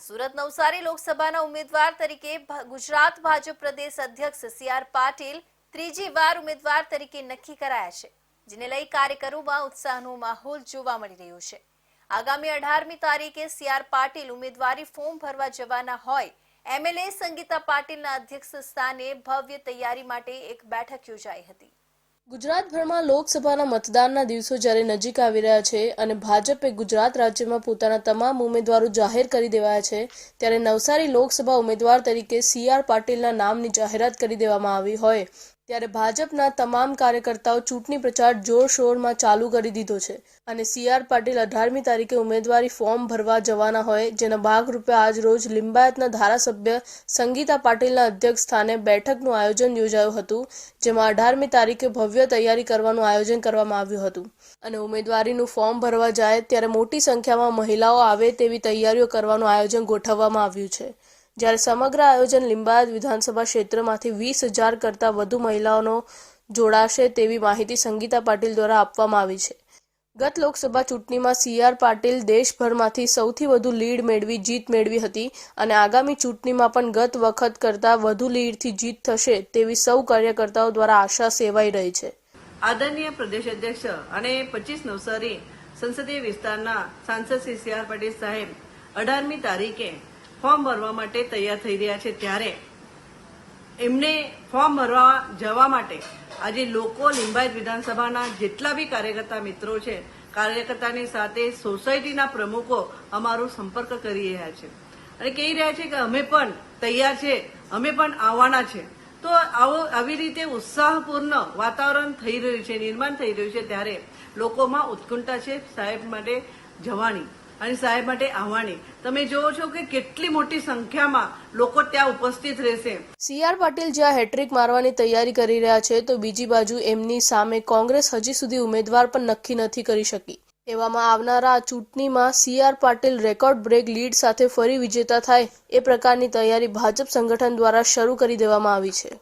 સુરત નવસારી લોકસભાના ઉમેદવાર તરીકે ગુજરાત ભાજપ પ્રદેશ અધ્યક્ષ સી આર પાટીલ ત્રીજી વાર ઉમેદવાર તરીકે નક્કી કરાયા છે, જેને લઈ કાર્યકરોમાં ઉત્સાહનો માહોલ જોવા મળી રહ્યો છે. આગામી અઢારમી તારીખે સી આર પાટીલ ઉમેદવારી ફોર્મ ભરવા જવાના હોય એમએલએ સંગીતા પાટીલના અધ્યક્ષ સ્થાને ભવ્ય તૈયારી માટે એક બેઠક યોજાઈ હતી. ગુજરાતભરમાં લોકસભાના મતદાનના દિવસો જ્યારે નજીક આવી રહ્યા છે અને ભાજપે ગુજરાત રાજ્યમાં પોતાના તમામ ઉમેદવારો જાહેર કરી દેવાયા છે, ત્યારે નવસારી લોકસભા ઉમેદવાર તરીકે સી આર પાટીલના નામની જાહેરાત કરી દેવામાં આવી હોય. ત્યારે ભાજપના તમામ કાર્યકર્તાઓ ચૂંટણી પ્રચાર જોરશોરમાં ચાલુ કરી દીધો છે અને સી આર પાટીલ અઢારમી તારીખે ઉમેદવારી ફોર્મ ભરવા જવાના હોય, જેના ભાગરૂપે આજ રોજ લિંબાયતના ધારાસભ્ય સંગીતા પાટીલના અધ્યક્ષ સ્થાને બેઠકનું આયોજન યોજાયું હતું, જેમાં અઢારમી તારીખે ભવ્ય તૈયારી કરવાનું આયોજન કરવામાં આવ્યું હતું. અને ઉમેદવારીનું ફોર્મ ભરવા જાય ત્યારે મોટી સંખ્યામાં મહિલાઓ આવે તેવી તૈયારીઓ કરવાનું આયોજન ગોઠવવામાં આવ્યું છે. જ્યારે સમગ્ર આયોજન લિંબાયત વિધાનસભા ક્ષેત્રમાંથી વીસ હજાર કરતાં વધુ મહિલાઓનો જોડાશે તેવી માહિતી સંગીતા પાટીલ દ્વારા આપવામાં આવી છે. ગત લોકસભા ચૂંટણીમાં સી આર પાટીલ દેશભરમાંથી સૌથી વધુ લીડ મેળવી જીત મેળવી હતી અને આગામી ચૂંટણીમાં પણ ગત વખત કરતાં વધુ લીડથી જીત થશે તેવી સૌ કાર્યકર્તાઓ દ્વારા આશા સેવાઈ રહી છે. આદરણીય પ્રદેશ અધ્યક્ષ અને પચીસ નવસારી સંસદીય વિસ્તારના સાંસદ શ્રી સી આર પાટીલ સાહેબ, અઢારમી તારીખે ફોર્મ ભરવા માટે તૈયાર થઈ રહ્યા છે ત્યારે એમને ફોર્મ ભરવા જવા માટે આજે લોકો લિંબાયત વિધાનસભાના જેટલા બી કાર્યકર્તા મિત્રો છે, કાર્યકર્તાની સાથે સોસાયટીના પ્રમુખો અમારો સંપર્ક કરી રહ્યા છે. અને કહી રહ્યા છે કે અમે પણ તૈયાર છે, અમે પણ આવવાના છે. તો આવો, આવી રીતે ઉત્સાહપૂર્ણ વાતાવરણ થઈ રહ્યું છે, નિર્માણ થઈ રહ્યું છે ત્યારે લોકોમાં ઉત્કંઠા છે સાહેબ માટે જવાની. અને સાહેબ માટે આવવાની તમે જોવો છો કે કેટલી મોટી સંખ્યામાં લોકો ત્યાં ઉપસ્થિત રહેશે. સી આર પાટીલ જ્યાં હેટ્રિક મારવાની તૈયારી કરી રહ્યા છે, તો બીજી બાજુ એમની સામે કોંગ્રેસ હજી સુધી ઉમેદવાર પણ નક્કી નથી કરી શકી. એવામાં આવનારા આ ચૂંટણીમાં C R Patil record break lead સાથે ફરી વિજેતા થાય, એ પ્રકારની તૈયારી ભાજપ સંગઠન દ્વારા શરૂ કરી દેવામાં આવી છે.